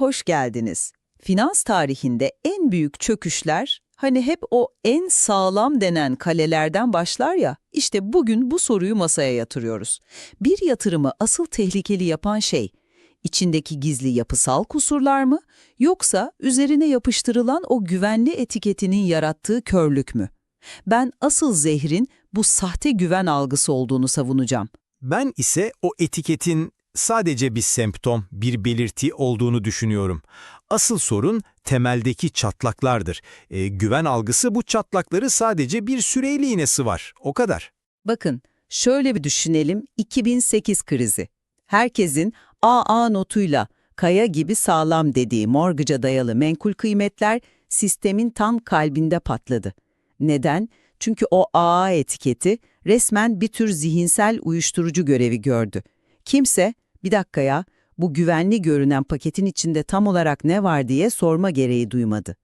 Hoş geldiniz. Finans tarihinde en büyük çöküşler hani hep o en sağlam denen kalelerden başlar ya. İşte bugün bu soruyu masaya yatırıyoruz. Bir yatırımı asıl tehlikeli yapan şey içindeki gizli yapısal kusurlar mı yoksa üzerine yapıştırılan o güvenli etiketinin yarattığı körlük mü? Ben asıl zehrin bu sahte güven algısı olduğunu savunacağım. Ben ise o etiketin sadece bir semptom, bir belirti olduğunu düşünüyorum. Asıl sorun temeldeki çatlaklardır. E, güven algısı bu çatlakları sadece bir süreliğine sıvar. O kadar. Bakın, şöyle bir düşünelim 2008 krizi. Herkesin AA notuyla kaya gibi sağlam dediği mortgage'a dayalı menkul kıymetler sistemin tam kalbinde patladı. Neden? Çünkü o AA etiketi resmen bir tür zihinsel uyuşturucu görevi gördü. Kimse, bir dakika ya, bu güvenli görünen paketin içinde tam olarak ne var diye sorma gereği duymadı.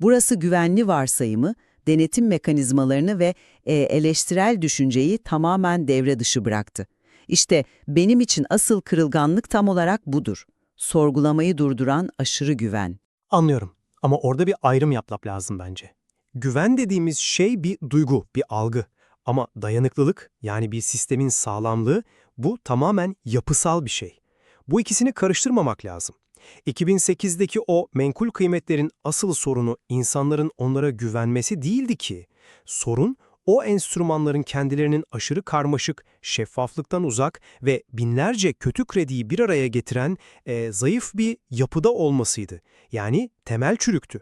Burası güvenli varsayımı, denetim mekanizmalarını ve e, eleştirel düşünceyi tamamen devre dışı bıraktı. İşte benim için asıl kırılganlık tam olarak budur. Sorgulamayı durduran aşırı güven. Anlıyorum ama orada bir ayrım yapmak lazım bence. Güven dediğimiz şey bir duygu, bir algı. Ama dayanıklılık yani bir sistemin sağlamlığı bu tamamen yapısal bir şey. Bu ikisini karıştırmamak lazım. 2008'deki o menkul kıymetlerin asıl sorunu insanların onlara güvenmesi değildi ki. Sorun o enstrümanların kendilerinin aşırı karmaşık, şeffaflıktan uzak ve binlerce kötü krediyi bir araya getiren e, zayıf bir yapıda olmasıydı. Yani temel çürüktü.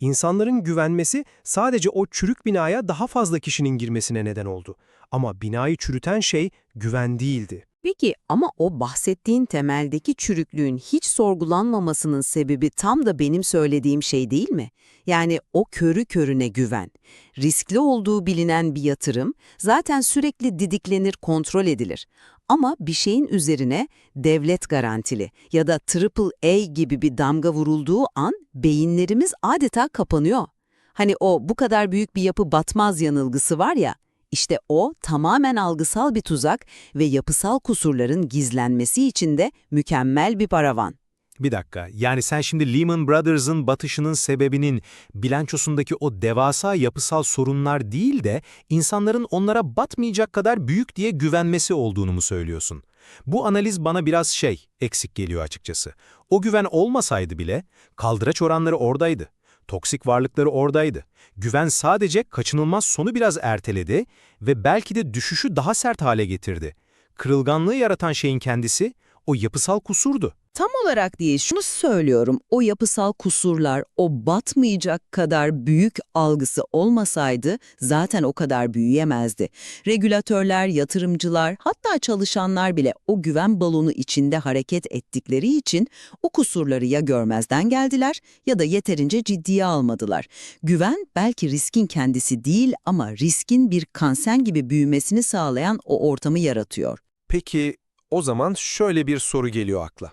İnsanların güvenmesi sadece o çürük binaya daha fazla kişinin girmesine neden oldu. Ama binayı çürüten şey güven değildi. Peki ama o bahsettiğin temeldeki çürüklüğün hiç sorgulanmamasının sebebi tam da benim söylediğim şey değil mi? Yani o körü körüne güven. Riskli olduğu bilinen bir yatırım zaten sürekli didiklenir, kontrol edilir. Ama bir şeyin üzerine devlet garantili ya da triple A gibi bir damga vurulduğu an beyinlerimiz adeta kapanıyor. Hani o bu kadar büyük bir yapı batmaz yanılgısı var ya, işte o tamamen algısal bir tuzak ve yapısal kusurların gizlenmesi için de mükemmel bir paravan. Bir dakika, yani sen şimdi Lehman Brothers'ın batışının sebebinin bilançosundaki o devasa yapısal sorunlar değil de insanların onlara batmayacak kadar büyük diye güvenmesi olduğunu mu söylüyorsun? Bu analiz bana biraz şey, eksik geliyor açıkçası. O güven olmasaydı bile kaldıraç oranları oradaydı. Toksik varlıkları oradaydı. Güven sadece kaçınılmaz sonu biraz erteledi ve belki de düşüşü daha sert hale getirdi. Kırılganlığı yaratan şeyin kendisi o yapısal kusurdu. Tam olarak değil, şunu söylüyorum. O yapısal kusurlar, o batmayacak kadar büyük algısı olmasaydı zaten o kadar büyüyemezdi. Regülatörler, yatırımcılar, hatta çalışanlar bile o güven balonu içinde hareket ettikleri için o kusurları ya görmezden geldiler ya da yeterince ciddiye almadılar. Güven belki riskin kendisi değil ama riskin bir kansen gibi büyümesini sağlayan o ortamı yaratıyor. Peki o zaman şöyle bir soru geliyor akla.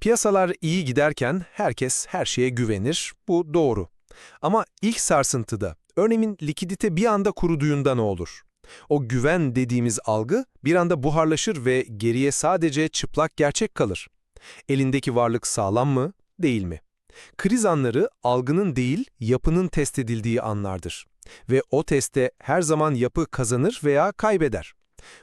Piyasalar iyi giderken herkes her şeye güvenir, bu doğru. Ama ilk sarsıntıda, örneğin likidite bir anda kuruduğunda ne olur? O güven dediğimiz algı bir anda buharlaşır ve geriye sadece çıplak gerçek kalır. Elindeki varlık sağlam mı, değil mi? Kriz anları algının değil, yapının test edildiği anlardır. Ve o testte her zaman yapı kazanır veya kaybeder.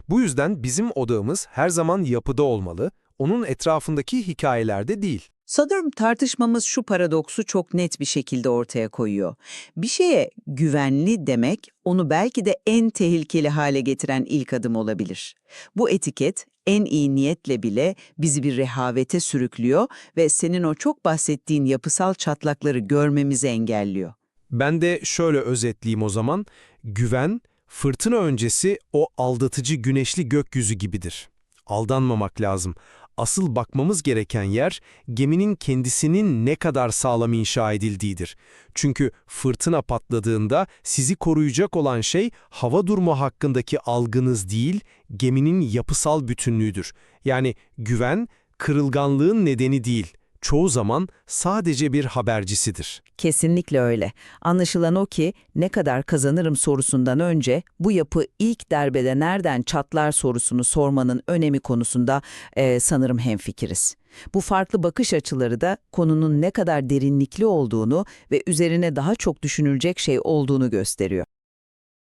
Bu yüzden bizim odağımız her zaman yapıda olmalı, onun etrafındaki hikayelerde değil. Sanırım tartışmamız şu paradoksu çok net bir şekilde ortaya koyuyor. Bir şeye güvenli demek, onu belki de en tehlikeli hale getiren ilk adım olabilir. Bu etiket, en iyi niyetle bile bizi bir rehavete sürüklüyor ve senin o çok bahsettiğin yapısal çatlakları görmemizi engelliyor. Ben de şöyle özetleyeyim o zaman. Güven, fırtına öncesi o aldatıcı güneşli gökyüzü gibidir. Aldanmamak lazım. Asıl bakmamız gereken yer geminin kendisinin ne kadar sağlam inşa edildiğidir. Çünkü fırtına patladığında sizi koruyacak olan şey hava durumu hakkındaki algınız değil, geminin yapısal bütünlüğüdür. Yani güven kırılganlığın nedeni değil, çoğu zaman sadece bir habercisidir. Kesinlikle öyle. Anlaşılan o ki ne kadar kazanırım sorusundan önce bu yapı ilk derbede nereden çatlar sorusunu sormanın önemi konusunda eee, sanırım hemfikiriz. Bu farklı bakış açıları da konunun ne kadar derinlikli olduğunu ve üzerine daha çok düşünülecek şey olduğunu gösteriyor.